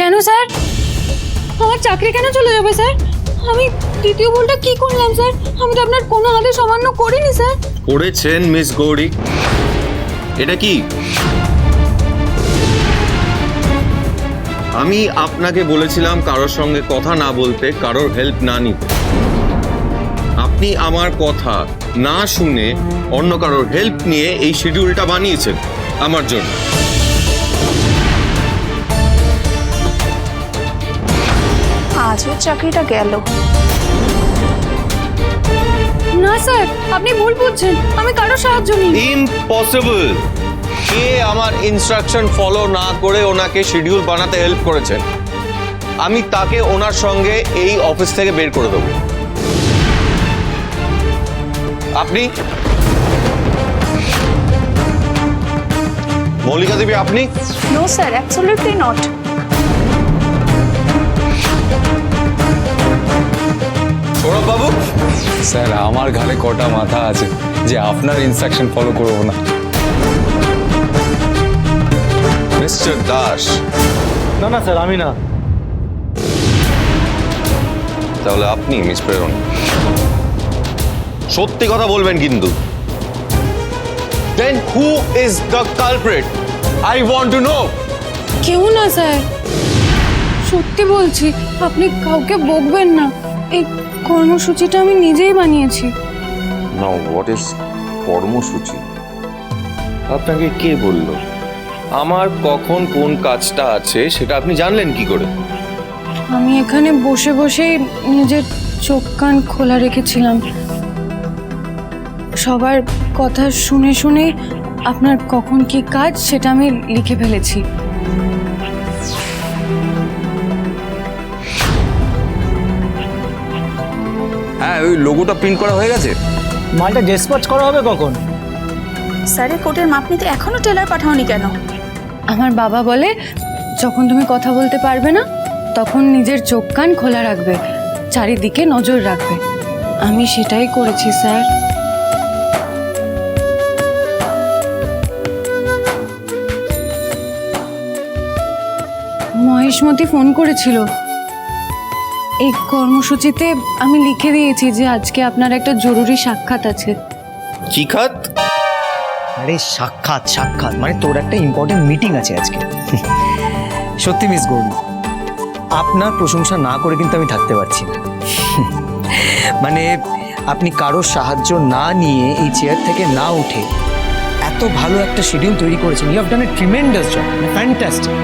কেন, স্যার? আমার চাকরি কেন চলে যাবে, স্যার? আমি দ্বিতীয় ভুলটা কি করলাম, স্যার? আমি তো আপনার কোনো হাতে সামান্য করিনি, স্যার। করেছেন, মিস গৌরী। এটা কি? আমি আপনাকে বলেছিলাম কারোর সঙ্গে কথা না বলতে, কারোর হেল্প না নিতে। আপনি আমার কথা না শুনে অন্য কারোর হেল্প নিয়ে এই শিডিউলটা বানিয়েছেন আমার জন্য। আজও চাকরিটা গেল। না স্যার আপনি ভুল বুঝছেন। আমি কারও সাহায্য নিই ইম্পসিবল কে আমার ইনস্ট্রাকশন ফলো না করে ওনাকে শিডিউল বানাতে হেল্প করেছেন আমি তাকে ওনার সঙ্গে এই অফিস থেকে বের করে দেবো। আপনি? মল্লিকা দেবী আপনি? No sir absolutely not sir আমার ঘাড়ে কটা মাথা আছে যে আপনার ইনস্ট্রাকশন ফলো করব না। মিস্টার দাস। না না স্যার আমি না। তাহলে আপনি মিস প্রেরণ। সত্যি কথা বলবেন কিন্তু। Then who is the culprit I want to know কেউ না স্যার। সত্যি বলছি আপনি কাউকে বকবেন না। এই কর্মসূচিটা আমি নিজেই বানিয়েছি। নাও হোয়াট ইজ কর্মসূচি? আপনাকে কে বলল? আমার কখন কোন কাজটা আছে সেটা আপনি জানলেন কি করে? আমি এখানে বসে বসেই নিজের চোখ কান খোলা রেখেছিলাম। সবার কথা শুনে শুনে আপনার কখন কি কাজ সেটা আমি লিখে ফেলেছি। ওই লোগোটা প্রিন্ট করা হয়ে গেছে? মালটা ডিসপ্যাচ করা হবে কখন? স্যারের কোটের মাপ নিতে এখনও টেলার পাঠাওনি কেন? আমার বাবা বলে যখন তুমি কথা বলতে পারবে না তখন নিজের চোখ কান খোলা রাখবে চারিদিকে নজর রাখবে। আমি সেটাই করেছি স্যার। মহেশমতি ফোন করেছিল। এই কর্মসূচিতে আমি লিখে দিয়েছি যে আজকে আপনার একটা জরুরি সাক্ষাৎ আছে। কি খাত? আরে সাক্ষাৎ সাক্ষাৎ মানে তোর একটা ইম্পর্টেন্ট মিটিং আছে আজকে। সত্যি মিস গৌরী আপনার প্রশংসা না করে কিন্তু আমি থাকতে পারছি না। মানে আপনি কারোর সাহায্য না নিয়ে এই চেয়ার থেকে না উঠে এত ভালো একটা শিডিউল তৈরি করেছেন। You have done a tremendous job fantastic